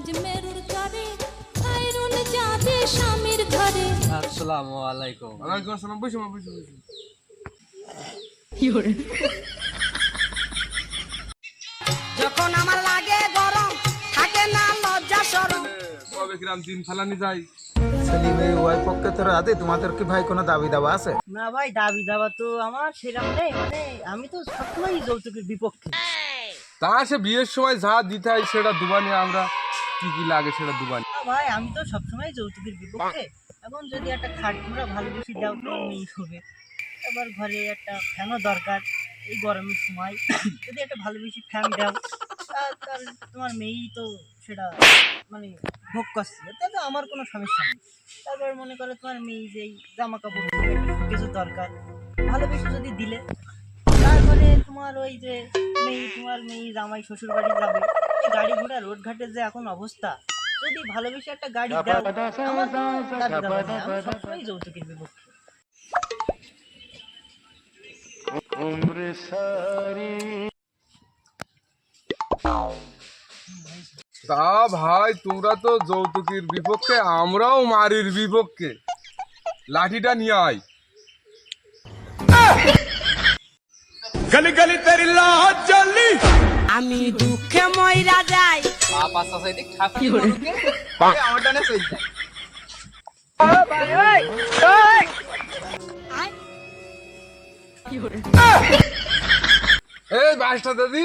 আজ মেরুর তরে খায়রুন যাবে স্বামীর ঘরে। আসসালামু আলাইকুম। ওয়ালাইকুম আসসালাম বসে মা বসে বসে। যখন আমার লাগে গরম থাকে না লজ্জা সরম। কবে কিরাম দিন ফালানি যাই। সেলিম এই ওয়াই পক্ষে তোর আদে তোমাদের কি ভাই কোনো দাবি দাবা আছে? না ভাই দাবি দাবা তো আমার সেরকম নেই মানে আমি তো সবসময় যৌতুকের বিপক্ষে। তা সে বিয়ের সময় যা দিতে হয় সেটা দুবানি আমরা কি কি লাগে সেটা দুবানি না ভাই আমি তো সবসময় যৌতুকের বিপক্ষে। এখন যদি একটা খাট তোমরা ভালোবেসে দাও তো মেয়ে হবে এবার ঘরে একটা ফ্যানও দরকার এই গরমের সময়। যদি একটা ভালোবেসে ফ্যান দাও তা- তাহলে তোমার মেয়েই তো সেটা মানে ভোগ করছে। তাতে আমার কোনো সমস্যা নেই। তারপর মনে করো তোমার মেয়ে যে জামা কাপড় কিছু দরকার ভালোবেসে যদি দিলে তারপরে তোমার ওই যে মেয়ে তোমার মেয়ে জামাই শ্বশুর বাড়ি যাবে গাড়ি ঘোড়া রোড ঘাটের যে এখন অবস্থা যদি ভালোবেসে একটা গাড়ি দাও আমার সবসময় যৌতুকের বিপক্ষে। তা ভাই তোমরা তো যৌতুকের বিপক্ষে আমরাও মারির বিপক্ষে। লাঠিটা নিয়ে আয়। আমি দুঃখে ময়রা যাই। আমারটা না চলছে এই বাসটা দিদি